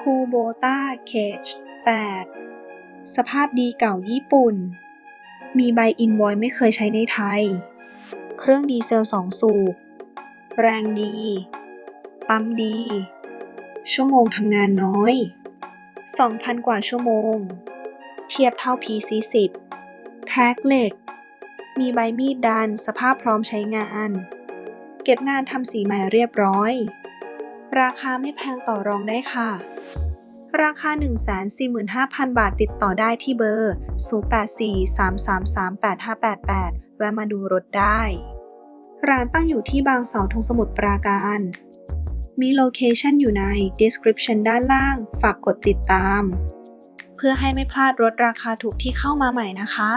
คูโบต้าเคจ8สภาพดีเก่าญี่ปุ่น มีใบอินวอยไม่เคยใช้ในไทย เครื่องดีเซล 2 สูบ แรงดี ปั๊มดี ชั่วโมงทำงานน้อย 2,000 กว่าชั่วโมง เทียบเท่า PC10 แท็กเหล็ก มีใบมีดดันสภาพพร้อมใช้งาน เก็บงานทำสีใหม่เรียบร้อย ราคาไม่แพงต่อรองได้ค่ะ ราคา 145,000 บาทติดต่อได้ที่เบอร์ 0843338588 แวะมาดูรถได้ ร้านตั้งอยู่ที่บางเสาธงสมุทรปราการ มีโลเคชันอยู่ใน description ด้านล่าง ฝากกดติดตาม เพื่อให้ไม่พลาดรถราคาถูกที่เข้ามาใหม่นะคะ